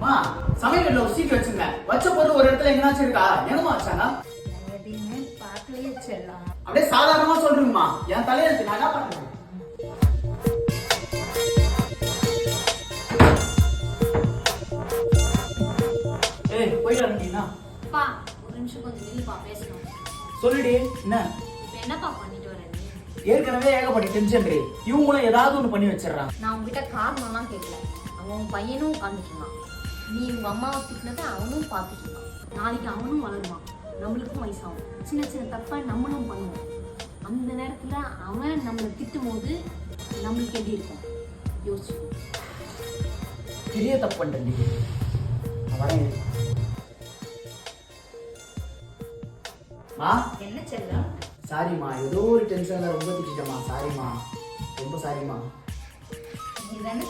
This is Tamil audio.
அம்மா சமையல்ல ஒரு சீட்டு வச்சுங்க. வச்ச பொருள் ஒரு இடத்துல எங்கனாச்சும் இருக்கா? எங்கம்மா வச்சாங்க? நான் எதையுமே பார்க்கலையே செல்லம் அப்படியே சாதாரணமா சொல்றீங்கம்மா. என் தலையெழுத்து நான் என்ன பண்றது ஏய் போயிட்டு வரீங்களா பா ஒரு நிமிஷம் கொஞ்சம் நில்லுப்பா பேசணும். சொல்லுடி என்ன? இப்போ என்னப்பா பண்ணிட்டு வர நீ? ஏற்கனவே ஏகப்பட்ட டென்ஷன் இவங்களும் ஏதாவது ஒண்ணு பண்ணி வச்சிடுறாங்க. நான் உங்ககிட்ட காரணம்லாம் கேட்கல. அவன் உன் பையனும் உட்காந்துட்டு இருந்தான். நீ உங்க அம்மாவை திட்டினதை அவனும் பார்த்துட்டு நாளைக்கு அவனும் வளருவான். நம்மளுக்கும் வயசாகும். சின்ன சின்ன தப்பா நம்மளும் பண்ணுவோம். அந்த நேரத்துல அவன் நம்மளை திட்டும் போது நம்மளுக்கு எப்படி இருக்கும்? யோசிச்சு பெரிய தப்பு பண்ணிட்டேன் நான் வரேன். என்ன செல்லம்? சாரிம்மா ஏதோ ஒரு டென்ஷன்ல ரொம்ப திட்டமா சாரிம்மா. ரொம்ப சாரிம்மா.